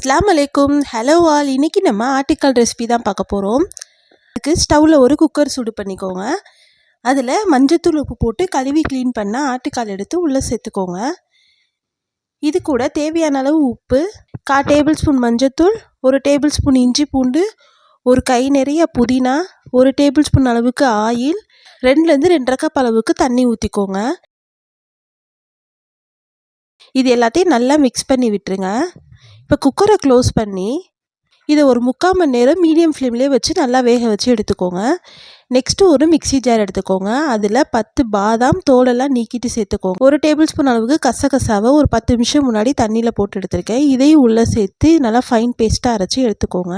அஸ்லாம் அலைக்கும் hello all இன்றைக்கி நம்ம ஆட்டுக்கால் ரெசிபி தான் பார்க்க போகிறோம் அதுக்கு ஸ்டவ்வில் ஒரு குக்கர் சூடு பண்ணிக்கோங்க. அதில் மஞ்சத்தூள் உப்பு போட்டு கழுவி க்ளீன் பண்ணால் ஆட்டுக்கால் எடுத்து உள்ளே சேர்த்துக்கோங்க. இது கூட தேவையான அளவு உப்பு கா டேபிள் ஸ்பூன் மஞ்சத்தூள் ஒரு டேபிள் ஸ்பூன் இஞ்சி பூண்டு ஒரு கை நிறைய புதினா ஒரு டேபிள் ஸ்பூன் அளவுக்கு ஆயில் ரெண்டுலேருந்து ரெண்டரை கப் அளவுக்கு தண்ணி ஊற்றிக்கோங்க இது எல்லாத்தையும் நல்லா மிக்ஸ் பண்ணி விட்டுருங்க. இப்போ குக்கரை க்ளோஸ் பண்ணி இதை ஒரு முக்கால் மணி நேரம் மீடியம் ஃப்ளேம்லேயே வச்சு நல்லா வேக வச்சு எடுத்துக்கோங்க. நெக்ஸ்ட்டு ஒரு மிக்சி ஜார் எடுத்துக்கோங்க. அதில் பத்து பாதாம் தோலெல்லாம் நீக்கிட்டு சேர்த்துக்கோங்க. ஒரு டேபிள் ஸ்பூன் அளவுக்கு கசகசாவை ஒரு பத்து நிமிஷம் முன்னாடி தண்ணியில் போட்டு எடுத்திருக்கேன். இதையும் உள்ளே சேர்த்து நல்லா ஃபைன் பேஸ்ட்டாக அரைச்சி எடுத்துக்கோங்க.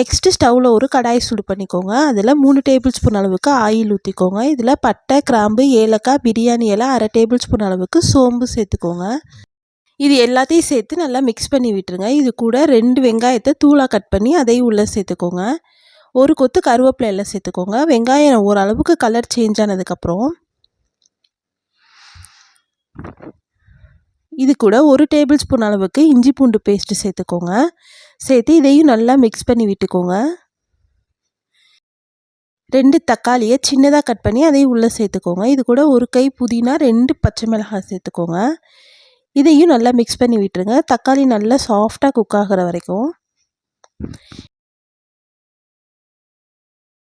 நெக்ஸ்ட்டு ஸ்டவ்வில் ஒரு கடாய் சூடு பண்ணிக்கோங்க. அதில் மூணு டேபிள் ஸ்பூன் அளவுக்கு ஆயில் ஊற்றிக்கோங்க இதில் பட்டை கிராம்பு ஏலக்காய் பிரியாணி எல்லாம் அரை டேபிள் ஸ்பூன் அளவுக்கு சோம்பு சேர்த்துக்கோங்க. இது எல்லாத்தையும் சேர்த்து நல்லா மிக்ஸ் பண்ணி விட்டுருங்க. இது கூட ரெண்டு வெங்காயத்தை தூளாக கட் பண்ணி அதையும் உள்ளே சேர்த்துக்கோங்க. ஒரு கொத்து கருவேப்பிலை எல்லாம் சேர்த்துக்கோங்க. வெங்காயம் ஓரளவுக்கு கலர் சேஞ்ச் ஆனதுக்கப்புறம் இது கூட ஒரு டேபிள் ஸ்பூன் அளவுக்கு இஞ்சி பூண்டு பேஸ்ட்டு சேர்த்துக்கோங்க. சேர்த்து இதையும் நல்லா மிக்ஸ் பண்ணி விட்டுக்கோங்க. ரெண்டு தக்காளியை சின்னதாக கட் பண்ணி அதையும் உள்ளே சேர்த்துக்கோங்க. இது கூட ஒரு கை புதினா ரெண்டு பச்சை மிளகாய் சேர்த்துக்கோங்க. இதையும் நல்லா மிக்ஸ் பண்ணி விட்டுருங்க. தக்காளி நல்லா சாஃப்டாக குக் ஆகிற வரைக்கும்.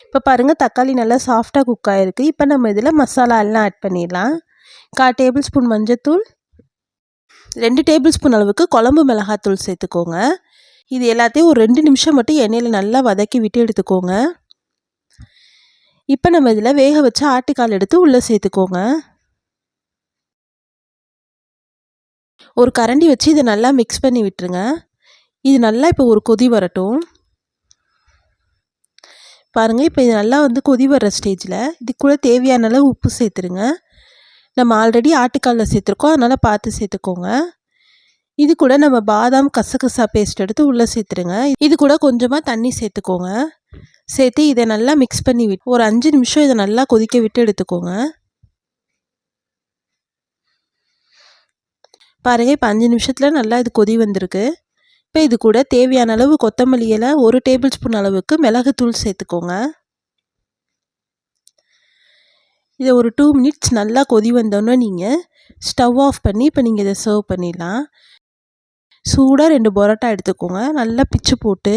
இப்போ பாருங்கள் தக்காளி நல்லா சாஃப்டாக குக் ஆகிருக்கு இப்போ நம்ம இதில் மசாலா எல்லாம் ஆட் பண்ணிடலாம். கா டேபிள் ஸ்பூன் மஞ்சத்தூள் ரெண்டு டேபிள் ஸ்பூன் அளவுக்கு குழம்பு மிளகாத்தூள் சேர்த்துக்கோங்க. இது எல்லாத்தையும் ஒரு ரெண்டு நிமிஷம் மட்டும் எண்ணெயில் நல்லா வதக்கி விட்டு எடுத்துக்கோங்க. இப்போ நம்ம இதில் வேக வச்ச ஆட்டுக்கால் எடுத்து உள்ளே சேர்த்துக்கோங்க. ஒரு கரண்டி வச்சு இதை நல்லா மிக்ஸ் பண்ணி விட்டுருங்க. இது நல்லா இப்போ ஒரு கொதி வரட்டும். பாருங்கள் இப்போ இது நல்லா வந்து கொதி வர்ற ஸ்டேஜில் இதுக்குள்ளே கூட தேவையான அளவு உப்பு சேர்த்துருங்க. நம்ம ஆல்ரெடி ஆட்டுக்காலில் சேர்த்துருக்கோம். அதனால் பார்த்து சேர்த்துக்கோங்க. இது கூட நம்ம பாதாம் கசகசா பேஸ்ட் எடுத்து உள்ளே சேர்த்துருங்க. இது கூட கொஞ்சமாக தண்ணி சேர்த்துக்கோங்க. சேர்த்து இதை நல்லா மிக்ஸ் பண்ணி விட்டு ஒரு அஞ்சு நிமிஷம் இதை நல்லா கொதிக்க விட்டு எடுத்துக்கோங்க. பாருங்கள் இப்போ அஞ்சு நிமிஷத்தில் நல்லா இது கொதி வந்திருக்கு. இப்போ இது கூட தேவையான அளவு கொத்தமல்லி இலை ஒரு டேபிள் ஸ்பூன் அளவுக்கு மிளகுத்தூள் சேர்த்துக்கோங்க. இதை ஒரு டூ மினிட்ஸ் நல்லா கொதி வந்தோன்னே நீங்கள் ஸ்டவ் ஆஃப் பண்ணி இப்போ நீங்கள் இதை சர்வ் பண்ணிடலாம். சூடாக ரெண்டு பரோட்டா எடுத்துக்கோங்க நல்லா பிச்சு போட்டு.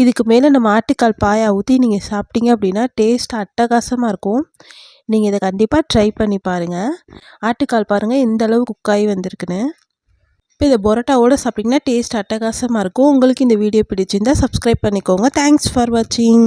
இதுக்கு மேலே நம்ம ஆட்டுக்கால் பாயா ஊற்றி நீங்கள் சாப்பிட்டீங்க அப்படின்னா டேஸ்ட் அட்டகாசமாக இருக்கும். நீங்கள் இதை கண்டிப்பாக ட்ரை பண்ணி பாருங்கள் ஆட்டுக்கால் பாருங்கள் இந்த அளவு குக்காகி வந்திருக்குன்னு. இப்போ இதை பொரோட்டாவோட சாப்பிட்டிங்கன்னா டேஸ்ட் அட்டகாசமாக இருக்கும். உங்களுக்கு இந்த வீடியோ பிடிச்சிருந்தால் சப்ஸ்கிரைப் பண்ணிக்கோங்க. தேங்க்ஸ் ஃபார் வாட்சிங்